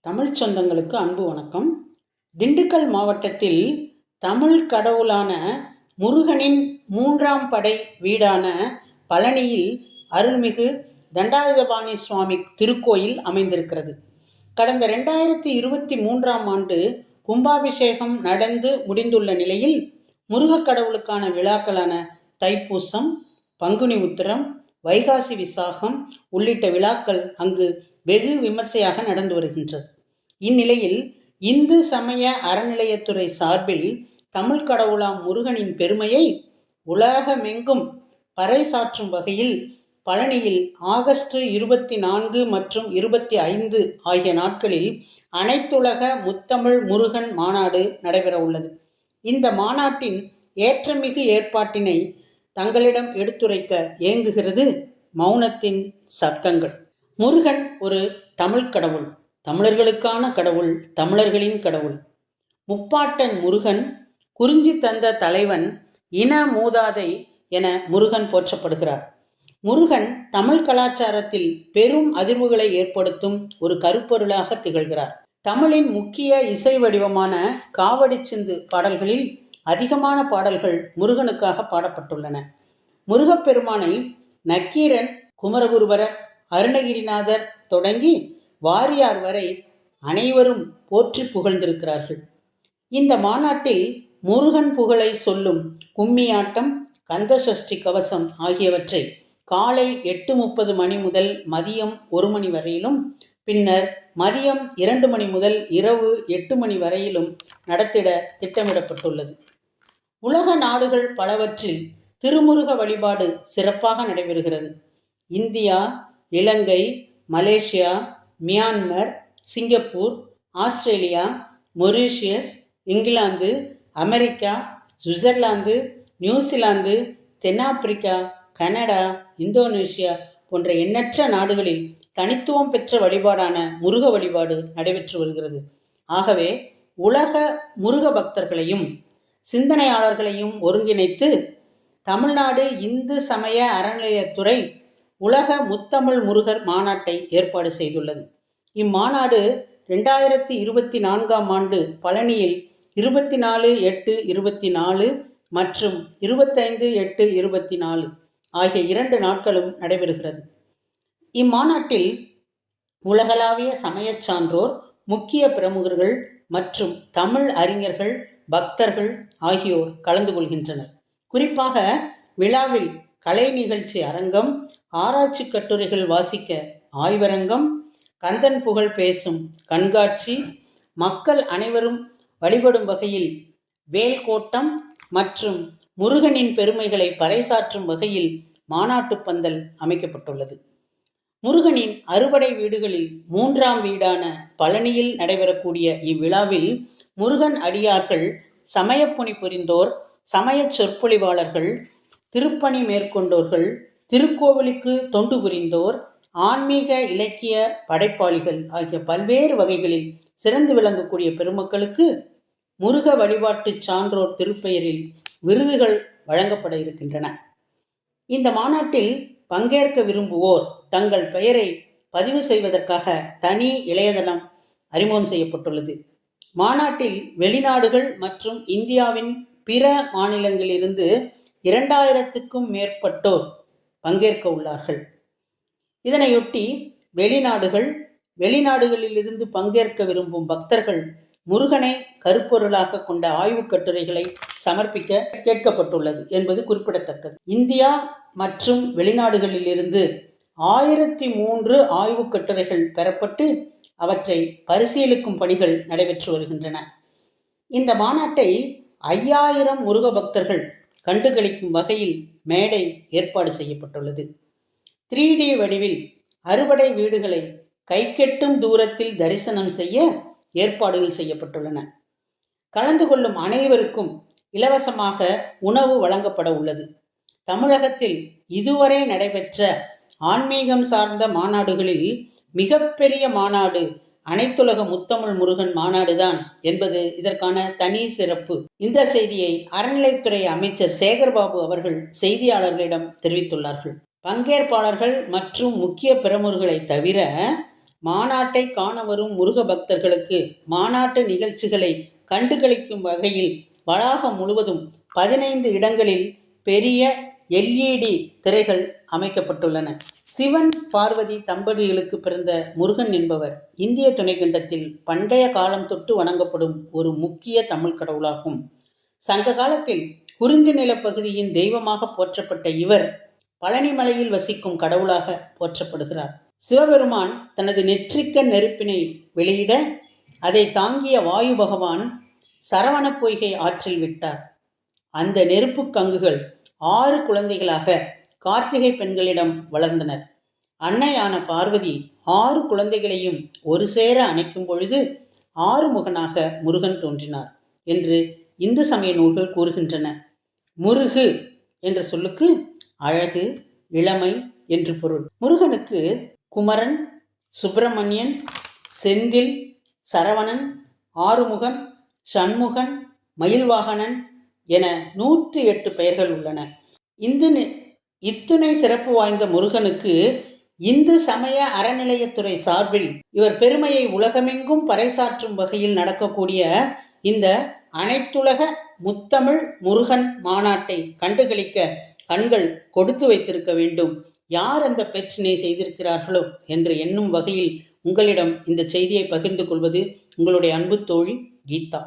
தமிழ் சொந்தங்களுக்கு அன்பு வணக்கம். திண்டுக்கல் மாவட்டத்தில் தமிழ் கடவுளான முருகனின் மூன்றாம் படை வீடான பழனியில் அருள்மிகு தண்டாயுதபாணி சுவாமி திருக்கோயில் அமைந்திருக்கிறது. கடந்த ரெண்டாயிரத்தி இருபத்தி மூன்றாம் ஆண்டு கும்பாபிஷேகம் நடந்து முடிந்துள்ள நிலையில் முருகக் கடவுளுக்கான விழாக்களான தைப்பூசம் பங்குனி உத்திரம் வைகாசி விசாகம் உள்ளிட்ட விழாக்கள் அங்கு வெகு விமர்சையாக நடந்து வருகின்றது. இந்நிலையில் இந்து சமய அறநிலையத்துறை சார்பில் தமிழ் கடவுளாம் முருகனின் பெருமையை உலகமெங்கும் பறைசாற்றும் வகையில் பழனியில் ஆகஸ்ட் இருபத்தி நான்கு மற்றும் இருபத்தி ஐந்து ஆகிய நாட்களில் அனைத்துலக முத்தமிழ் முருகன் மாநாடு நடைபெற உள்ளது. இந்த மாநாட்டின் ஏற்றமிகு ஏற்பாட்டினை தங்களிடம் எடுத்துரைக்க ஏங்குகிறது மௌனத்தின் சத்தங்கள் முருகன் ஒரு தமிழ் கடவுள் தமிழர்களுக்கான கடவுள் தமிழர்களின் கடவுள். முப்பாட்டன் முருகன் குறிஞ்சி தந்த தலைவன் இன மூதாதை என முருகன் போற்றப்படுகிறார். முருகன் தமிழ் கலாச்சாரத்தில் பெரும் அதிர்வுகளை ஏற்படுத்தும் ஒரு கருப்பொருளாக திகழ்கிறார். தமிழின் முக்கிய இசை வடிவமான காவடி சிந்து பாடல்களில் அதிகமான பாடல்கள் முருகனுக்காக பாடப்பட்டுள்ளன. முருகப்பெருமானை நக்கீரன் குமரகுருபரர் அருணகிரிநாதர் தொடங்கி வாரியார் வரை அனைவரும் போற்றி புகழ்ந்திருக்கிறார்கள். இந்த மாநாட்டில் முருகன் புகழை சொல்லும் கும்மியாட்டம் கந்தசஷ்டி கவசம் ஆகியவற்றை காலை எட்டு முப்பது மணி முதல் மதியம் ஒரு மணி வரையிலும் பின்னர் மதியம் இரண்டு மணி முதல் இரவு எட்டு மணி வரையிலும் நடத்திட திட்டமிடப்பட்டுள்ளது. உலக நாடுகள் பலவற்றில் திருமுருக வழிபாடு சிறப்பாக நடைபெறுகிறது. India Ilangai Malaysia Myanmar Singapore Australia Mauritius England America Switzerland New Zealand தென்னாப்பிரிக்கா கனடா இந்தோனேஷியா போன்ற எண்ணற்ற நாடுகளில் தனித்துவம் பெற்ற வழிபாடான முருக வழிபாடு நடைபெற்று வருகிறது. ஆகவே உலக முருக பக்தர்களையும் சிந்தனையாளர்களையும் ஒருங்கிணைத்து தமிழ்நாடு இந்து சமய அறநிலையத்துறை உலக முத்தமிழ் முருகர் மாநாட்டை ஏற்பாடு செய்துள்ளது. இம்மாநாடு ரெண்டாயிரத்தி இருபத்தி நான்காம் ஆண்டு பழனியில் இருபத்தி நாலு எட்டு இருபத்தி நாலு மற்றும் இருபத்தைந்து எட்டு இருபத்தி நாலு ஆகிய இரண்டு நாட்களும் நடைபெறுகிறது. இம்மாநாட்டில் உலகளாவிய சமயச் சான்றோர் முக்கிய பிரமுகர்கள் மற்றும் தமிழ் அறிஞர்கள் பக்தர்கள் ஆகியோர் கலந்து கொள்கின்றனர். குறிப்பாக விழாவில் கலை நிகழ்ச்சி அரங்கம் ஆராய்ச்சி கட்டுரைகள் வாசிக்க ஆய்வரங்கம் கந்தன் புகழ் பேசும் கண்காட்சி மக்கள் அனைவரும் வழிபடும் வகையில் வேல்கோட்டம் மற்றும் முருகனின் பெருமைகளை பறைசாற்றும் வகையில் மாநாட்டு பந்தல் அமைக்கப்பட்டுள்ளது. முருகனின் அறுபடை வீடுகளில் மூன்றாம் வீடான பழனியில் நடைபெறக்கூடிய இவ்விழாவில் முருகன் அடியார்கள் சமயப்புணி புரிந்தோர் சமய சொற்பொழிவாளர்கள் திருப்பணி மேற்கொண்டோர்கள் திருக்கோவிலுக்கு தொண்டு புரிந்தோர் ஆன்மீக இலக்கிய படைப்பாளிகள் ஆகிய பல்வேறு வகைகளில் சிறந்து விளங்கக்கூடிய பெருமக்களுக்கு முருக வழிபாட்டு சான்றோர் திருப்பெயரில் விருதுகள் வழங்கப்பட இருக்கின்றன. இந்த மாநாட்டில் பங்கேற்க விரும்புவோர் தங்கள் பெயரை பதிவு செய்வதற்காக தனி இளையதளம் அறிமுகம் செய்யப்பட்டுள்ளது. மாநாட்டில் வெளிநாடுகள் மற்றும் இந்தியாவின் பிற மாநிலங்களிலிருந்து இரண்டாயிரத்துக்கும் மேற்பட்டோர் பங்கேற்க உள்ளார்கள். இதனையொட்டி வெளிநாடுகள் வெளிநாடுகளிலிருந்து பங்கேற்க விரும்பும் பக்தர்கள் முருகனை கருப்பொருளாக கொண்ட ஆய்வுக் கட்டுரைகளை சமர்ப்பிக்க கேட்கப்பட்டுள்ளது என்பது குறிப்பிடத்தக்கது. இந்தியா மற்றும் வெளிநாடுகளிலிருந்து ஆயிரத்தி மூன்று ஆய்வுக் கட்டுரைகள் பெறப்பட்டு அவற்றை பரிசீலிக்கும் பணிகள் நடைபெற்று வருகின்றன. இந்த மாநாட்டை ஐயாயிரம் முருக பக்தர்கள் கண்டுகளிக்கும் வகையில் மேடை ஏற்பாடு செய்யப்பட்டுள்ளது. த்ரீ டி வடிவில் அறுவடை வீடுகளை கைக்கெட்டும் தூரத்தில் தரிசனம் செய்ய ஏற்பாடுகள் செய்யப்பட்டுள்ளன. கலந்து கொள்ளும் அனைவருக்கும் இலவசமாக உணவு வழங்கப்பட உள்ளது. தமிழகத்தில் இதுவரை நடைபெற்ற ஆன்மீகம் சார்ந்த மாநாடுகளில் மிகப்பெரிய மாநாடு அனைத்துலக முத்தமிழ் முருகன் மாநாடுதான் என்பது இதற்கான தனி சிறப்பு. இந்த செய்தியை அறநிலைத்துறை அமைச்சர் சேகர்பாபு அவர்கள் செய்தியாளர்களிடம் தெரிவித்துள்ளார்கள். பங்கேற்பாளர்கள் மற்றும் முக்கிய பிரமுகர்களை தவிர மாநாட்டை காண வரும் முருக பக்தர்களுக்கு மாநாட்டு நிகழ்ச்சிகளை கண்டுகளிக்கும் வகையில் வளாகம் முழுவதும் பதினைந்து இடங்களில் பெரிய எல்இடி திரைகள் அமைக்கப்பட்டுள்ளன. சிவன் பார்வதி தம்பதிகளுக்கு பிறந்த முருகன் என்பவர் இந்திய துணைக்கண்டத்தில் பண்டைய காலம் தொட்டு வணங்கப்படும் ஒரு முக்கிய தமிழ் கடவுளாகும். சங்க காலத்தில் குறிஞ்சி நிலப்பகுதியின் தெய்வமாக போற்றப்பட்ட இவர் பழனிமலையில் வசிக்கும் கடவுளாக போற்றப்படுகிறார். சிவபெருமான் தனது நெற்றிக்க நெருப்பினை வெளியிட அதை தாங்கிய வாயு பகவான் சரவண பொய்கை ஆற்றில் விட்டார். அந்த நெருப்பு கங்குகள் ஆறு குழந்தைகளாக கார்த்திகை பெண்களிடம் வளர்ந்தனர். அன்னையான பார்வதி ஆறு குழந்தைகளையும் ஒரு சேர அணைக்கும் பொழுது ஆறுமுகனாக முருகன் தோன்றினார் என்று இந்து சமய நூல்கள் கூறுகின்றன. முருகு என்ற சொல்லுக்கு அழகு இளமை என்று பொருள். முருகனுக்கு குமரன் சுப்பிரமணியன் செந்தில் சரவணன் ஆறுமுகன் சண்முகன் மயில்வாகனன் என நூற்றி எட்டு பெயர்கள் உள்ளன. இந்து இத்துணை சிறப்பு வாய்ந்த முருகனுக்கு இந்து சமய அறநிலையத்துறை சார்பில் இவர் பெருமையை உலகமெங்கும் பறைசாற்றும் வகையில் நடக்கக்கூடிய இந்த அனைத்துலக முத்தமிழ் முருகன் மாநாட்டை கண்டுகளிக்க கண்கள் கொடுத்து வைத்திருக்க வேண்டும். யார் அந்த பிரச்சனை செய்திருக்கிறார்களோ என்று எண்ணும் வகையில் உங்களிடம் இந்த செய்தியை பகிர்ந்து கொள்வது உங்களுடைய அன்பு தோழி கீதா.